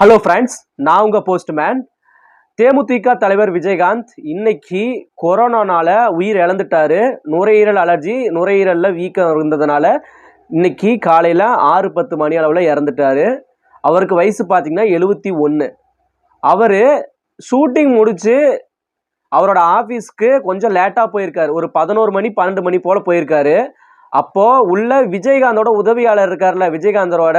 Hello friends நான் உங்கள் postman தேமுதிக தலைவர் விஜயகாந்த் இன்னைக்கு கொரோனானால உயிர் இழந்துட்டாரு. நுரையீரல் அலர்ஜி நுரையீரலில் வீக்கம் இருந்ததுனால இன்னைக்கு காலையில் ஆறு பத்து மணி அளவில் இறந்துட்டாரு. அவருக்கு வயசு பார்த்திங்கன்னா எழுபத்தி ஒன்று அவர் ஷூட்டிங் முடித்து அவரோட ஆஃபீஸ்க்கு கொஞ்சம் லேட்டாக போயிருக்காரு. ஒரு பதினோரு மணி பன்னெண்டு மணி போல் போயிருக்காரு. அப்போது உள்ள விஜயகாந்தோட உதவியாளர் இருக்கார்ல விஜயகாந்தரோட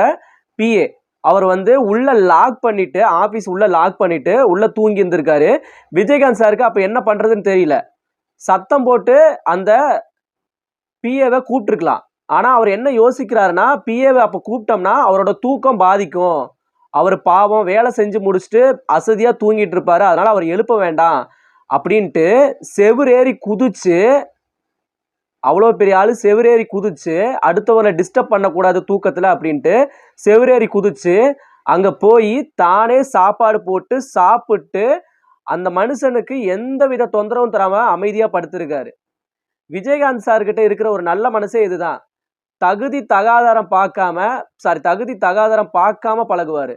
பிஏ அவர் வந்து உள்ள லாக் பண்ணிட்டு ஆஃபீஸ் உள்ள லாக் பண்ணிட்டு உள்ள தூங்கி இருந்திருக்காரு. விஜயகாந்த் சாருக்கு அப்போ என்ன பண்ணுறதுன்னு தெரியல. சத்தம் போட்டு அந்த பிஏவை கூப்பிட்டுருக்கலாம். ஆனால் அவர் என்ன யோசிக்கிறாருன்னா பிஏவை அப்போ கூப்பிட்டோம்னா அவரோட தூக்கம் பாதிக்கும். அவர் பாவம் வேலை செஞ்சு முடிச்சுட்டு அசதியாக தூங்கிட்டு இருப்பாரு. அதனால அவர் எழுப்ப வேண்டாம். அப்படின்ட்டு செவுரேறி குதிச்சு அவ்வளோ பெரிய ஆள் செவிரேறி குதிச்சு அடுத்தவனை டிஸ்டர்ப் பண்ணக்கூடாது தூக்கத்தில் அப்படின்ட்டு செவிரேறி குதிச்சு அங்கே போய் தானே சாப்பாடு போட்டு சாப்பிட்டு அந்த மனுஷனுக்கு எந்த வித தொந்தரவும் தராமல் அமைதியாக படுத்திருக்காரு. விஜயகாந்த் சார்கிட்ட இருக்கிற ஒரு நல்ல மனசே இதுதான். தகுதி தகாதாரம் பார்க்காம சாரி தகுதி தகாதாரம் பார்க்காம பழகுவார்.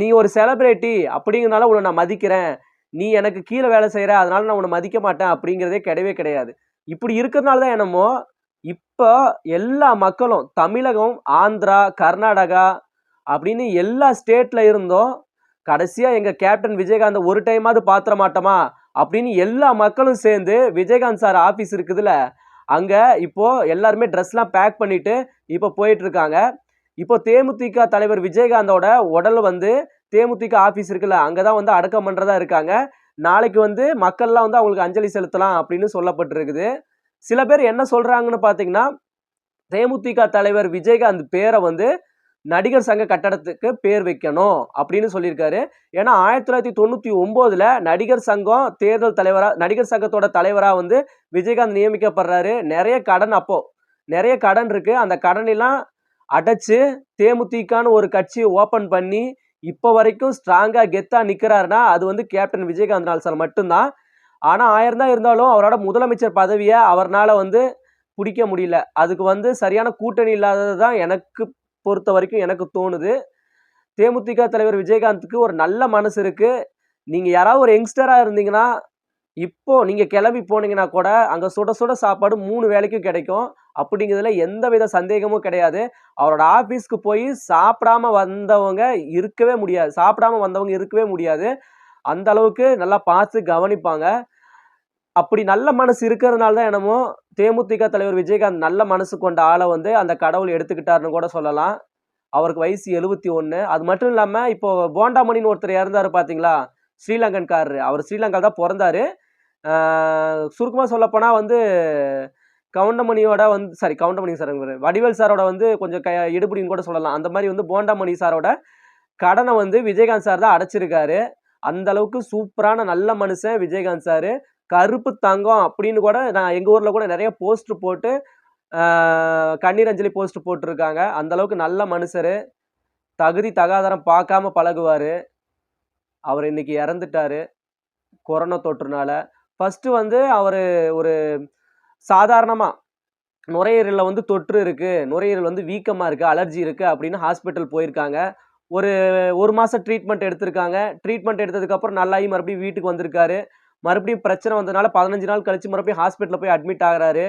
நீ ஒரு செலிபிரிட்டி அப்படிங்கிறனால உன்னை நான் மதிக்கிறேன். நீ எனக்கு கீழே வேலை செய்கிற அதனால நான் உன்னை மதிக்க மாட்டேன் அப்படிங்கிறதே கிடையவே கிடையாது. இப்படி இருக்கிறதுனால தான் என்னமோ இப்போ எல்லா மக்களும் தமிழகம் ஆந்திரா கர்நாடகா அப்படின்னு எல்லா ஸ்டேட்டில் இருந்தும் கடைசியாக எங்கள் கேப்டன் விஜயகாந்த் ஒரு டைமாவது பாத்திர மாட்டோமா அப்படின்னு எல்லா மக்களும் சேர்ந்து விஜயகாந்த் சார் ஆஃபீஸ் இருக்குதுல்ல அங்கே இப்போது எல்லாருமே ட்ரெஸ்லாம் பேக் பண்ணிவிட்டு இப்போ போயிட்டுருக்காங்க. இப்போ தேமுதிக தலைவர் விஜயகாந்தோட உடல் வந்து தேமுதிக ஆஃபீஸ் இருக்குல்ல அங்கே தான் வந்து அடக்கம் பண்ணுறதா இருக்காங்க. நாளைக்கு வந்து மக்கள்லாம் வந்து அவங்களுக்கு அஞ்சலி செலுத்தலாம் அப்படின்னு சொல்லப்பட்டிருக்குது. சில பேர் என்ன சொல்கிறாங்கன்னு பார்த்தீங்கன்னா தேமுதிக தலைவர் விஜயகாந்த் பேரை வந்து நடிகர் சங்க கட்டடத்துக்கு பேர் வைக்கணும் அப்படின்னு சொல்லியிருக்காரு. ஏன்னா ஆயிரத்தி தொள்ளாயிரத்தி தொண்ணூற்றி ஒம்போதில் நடிகர் சங்கம் தேர்தல் தலைவராக நடிகர் சங்கத்தோட தலைவராக வந்து விஜயகாந்த் நியமிக்கப்படுறாரு. நிறைய கடன் அப்போது நிறைய கடன் இருக்குது அந்த கடனெல்லாம் அடைச்சு தேமுதிகன்னு ஒரு கட்சியை ஓப்பன் பண்ணி இப்போ வரைக்கும் ஸ்ட்ராங்காக கெத்தாக நிற்கிறாருன்னா அது வந்து கேப்டன் விஜயகாந்த் நாள் சார் மட்டும்தான். ஆனால் ஆயிரம் தான் இருந்தாலும் அவரோட முதலமைச்சர் பதவியை அவர்னால் வந்து பிடிக்க முடியல. அதுக்கு வந்து சரியான கூட்டணி இல்லாதது தான் எனக்கு பொறுத்த வரைக்கும் எனக்கு தோணுது. தேமுதிக தலைவர் விஜயகாந்துக்கு ஒரு நல்ல மனசு இருக்குது நீங்கள் யாராவது ஒரு யங்ஸ்டராக இருந்தீங்கன்னா இப்போது நீங்கள் கிளம்பி போனீங்கன்னா கூட அங்கே சுட சுட சாப்பாடு மூணு வேலைக்கும் கிடைக்கும். அப்படிங்கிறதுல எந்த வித சந்தேகமும் கிடையாது. அவரோட ஆஃபீஸ்க்கு போய் சாப்பிடாம வந்தவங்க இருக்கவே முடியாது. சாப்பிடாம வந்தவங்க இருக்கவே முடியாது. அந்த அளவுக்கு நல்லா பார்த்து கவனிப்பாங்க. அப்படி நல்ல மனசு இருக்கிறதுனால தான் என்னமோ தேமுதிக தலைவர் விஜயகாந்த் நல்ல மனசு கொண்ட ஆளை வந்து அந்த கடவுள் எடுத்துக்கிட்டாருன்னு கூட சொல்லலாம். அவருக்கு வயசு எழுபத்தி ஒன்று அது மட்டும் இல்லாமல் இப்போ போண்டாமணின்னு ஒருத்தர் இறந்தாரு பார்த்தீங்களா ஸ்ரீலங்கன்காரரு. அவர் ஸ்ரீலங்கா தான் பிறந்தாரு. சுருக்கமாக சொல்லப்போனால் வந்து கவுண்டமணியோட வந்து சாரி கவுண்டமணி சார் வடிவேல் சாரோட வந்து கொஞ்சம் க எடுபடின்னு கூட சொல்லலாம். அந்த மாதிரி வந்து போண்டாமணி சாரோட கடனை வந்து விஜயகாந்த் சார் தான் அடைச்சிருக்காரு. அந்த அளவுக்கு சூப்பரான நல்ல மனுஷன் விஜயகாந்த் சார் கருப்பு தங்கம் அப்படின்னு கூட நான் எங்கள் ஊரில் கூட நிறைய போஸ்டர் போட்டு கண்ணீர் அஞ்சலி போஸ்ட் போட்டிருக்காங்க. அந்த அளவுக்கு நல்ல மனுஷர். தகுதி தகாதாரம் பார்க்காம பழகுவார். அவர் இன்னைக்கு இறந்துட்டாரு. கொரோனா தொற்றுனால. ஃபஸ்ட்டு வந்து அவர் ஒரு சாதாரணமாக நுரையீரலில் வந்து தொற்று இருக்குது நுரையீரல் வந்து வீக்கமாக இருக்குது அலர்ஜி இருக்குது அப்படின்னு ஹாஸ்பிட்டல் போயிருக்காங்க. ஒரு ஒரு மாதம் ட்ரீட்மெண்ட் எடுத்திருக்காங்க. ட்ரீட்மெண்ட் எடுத்ததுக்கப்புறம் நல்லாயி மறுபடியும் வீட்டுக்கு வந்திருக்காரு. மறுபடியும் பிரச்சனை வந்ததுனால பதினஞ்சு நாள் கழித்து மறுபடியும் ஹாஸ்பிட்டலில் போய் அட்மிட் ஆகிறாரு.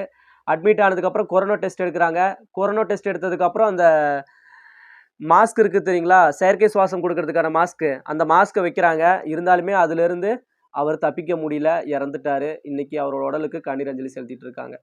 அட்மிட் ஆனதுக்கப்புறம் கொரோனா டெஸ்ட் எடுக்கிறாங்க. கொரோனா டெஸ்ட் எடுத்ததுக்கப்புறம் அந்த மாஸ்க் இருக்குது தெரியுங்களா? செயற்கை சுவாசம் கொடுக்கறதுக்கான மாஸ்க்கு அந்த மாஸ்க்கை வைக்கிறாங்க. இருந்தாலுமே அதுலேருந்து அவர் தப்பிக்க முடியல இறந்துட்டாரு. இன்னைக்கு அவரோட உடலுக்கு கண்ணீர் அஞ்சலி செலுத்திட்டு இருக்காங்க.